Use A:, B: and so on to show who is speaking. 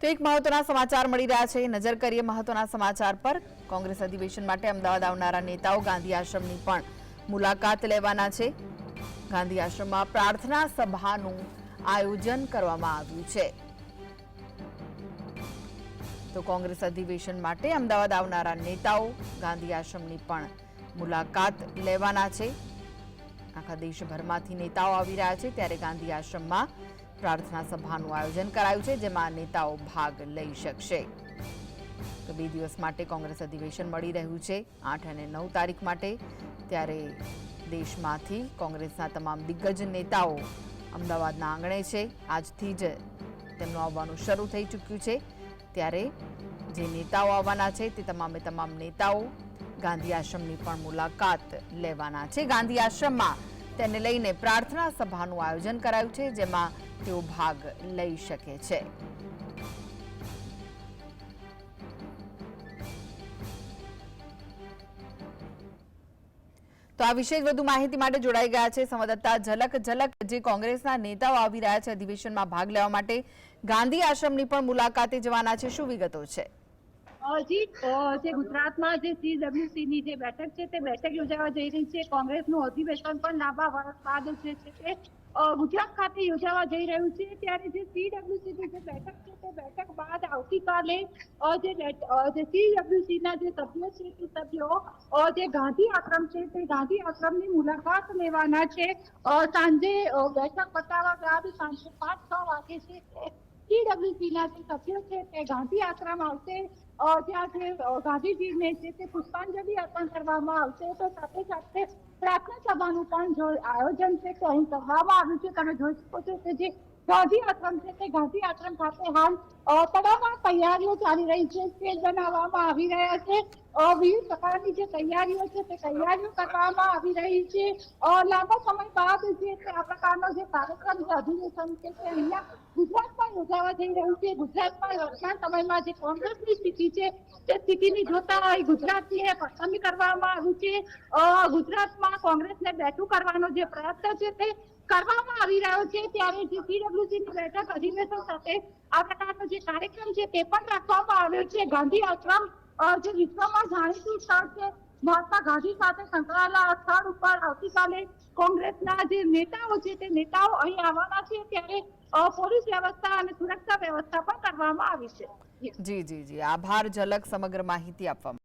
A: તો એક મહત્વના સમાચાર મળી રહ્યા છે. નજર કરીએ મહત્વના સમાચાર પર. કોંગ્રેસ અધિવેશન માટે અમદાવાદ આવનારા નેતાઓ ગાંધી આશ્રમની પણ મુલાકાત લેવાના છે. ગાંધી આશ્રમમાં પ્રાર્થના સભાનું આયોજન કરવામાં આવ્યું છે. તો કોંગ્રેસ અધિવેશન માટે અમદાવાદ આવનારા નેતાઓ ગાંધી આશ્રમની પણ મુલાકાત લેવાના છે. આખા દેશભરમાંથી નેતાઓ આવી રહ્યા છે. ત્યારે ગાંધી આશ્રમમાં પ્રાર્થના સભાનું આયોજન કરાયું છે, જેમાં નેતાઓ ભાગ લઈ શકશે. તો બે દિવસ માટે કોંગ્રેસ અધિવેશન મળી રહ્યું છે, આઠ અને નવ તારીખ માટે. ત્યારે દેશમાંથી કોંગ્રેસના તમામ દિગ્ગજ નેતાઓ અમદાવાદના આંગણે છે. આજથી જ તેમનું આવવાનું શરૂ થઈ ચૂક્યું છે. ત્યારે જે નેતાઓ આવવાના છે, તે તમામે તમામ નેતાઓ ગાંધી આશ્રમની પણ મુલાકાત લેવાના છે. ગાંધી આશ્રમમાં તેને લઈને પ્રાર્થના સભાનું આયોજન કરાયું છે, જેમાં તેઓ ભાગ લઈ શકે છે. તો આ વિશે વધુ માહિતી માટે જોડાઈ ગયા છે સંવાદદાતા ઝલક ઝલક, જે કોંગ્રેસના નેતાઓ આવી રહ્યા છે અધિવેશનમાં ભાગ લેવા માટે. ગાંધી આશ્રમની પણ મુલાકાતે જવાના છે. શું વિગતો છે?
B: જી જે ગુજરાતમાં જે CWC ની જે બેઠક છે તે બેઠક યોજાવા જઈ રહી છે. કોંગ્રેસનું અધિવેશન પણ લાંબા વર્ષ બાદ છે ગુજરાત ખાતે યોજાવા જઈ રહ્યું છે. ત્યારે જે સીડબ્લ્યુસીની જે બેઠક છે, તે બેઠક બાદ આવતીકાલે જે જે CWC જે સભ્યો છે, તે સભ્યો જે ગાંધી આશ્રમ છે, તે ગાંધી આશ્રમની મુલાકાત લેવાના છે. સાંજે બેઠક પતાવવા બાદ સાંજે પાંચ છ વાગે છે, તે જે સભ્યો છે, તે ગાંધી આશ્રમ આવશે. જ્યાં જે ગાંધીજીને છે તે પુષ્પાંજલિ અર્પણ કરવામાં આવશે, તો સાથે સાથે પ્રાર્થના સભાનું પણ આયોજન છે તે અહીં કરવામાં આવ્યું છે તમે જોઈ શકો છો કે જે ગાંધી આશ્રમ છે તે ગાંધી આશ્રમ ખાતે હાલ તડામાર તૈયારીઓ ચાલી રહી છે સ્ટેજ બનાવવામાં આવી રહ્યા છે વિવિધ પ્રકારની જે તૈયારીઓ છે તે તૈયારીઓ કરવામાં આવી રહી છે લાંબા સમય બાદ જે આ પ્રકારનો જે કાર્યક્રમ છે અધિવેશન છે તે અહીંયા ગુજરાતમાં યોજાવા જઈ રહ્યું છે. ગુજરાતમાં વર્તમાન સમયમાં જે કોંગ્રેસની સ્થિતિ છે તે સ્થિતિની જોતા ગુજરાતની પસંદ કરવામાં આવ્યું છે. અ, ગુજરાતમાં કોંગ્રેસને બેઠું કરવાનો જે પ્રયત્ન છે તે કરવામાં આવી રહ્યો છે. ત્યારે જે પીડબ્લ્યુસી ની બેઠક અધિવેશન સાથે આ પ્રકારનો જે કાર્યક્રમ છે તે પણ રાખવામાં આવ્યો છે. ગાંધી આશ્રમ જે વિશ્વમાં જાણીતું સ્થળ છે, મહાત્મા ગાંધી સાથે સંકળાયેલા સ્થળ ઉપર આવતીકાલે કોંગ્રેસના જે નેતાઓ છે તે નેતાઓ અહીં આવવાના છે. ત્યારે પોલીસ વ્યવસ્થા અને સુરક્ષા વ્યવસ્થા પણ કરવામાં આવી છે.
A: જી જી જી. આભાર, ઝલક, સમગ્ર માહિતી આપવા.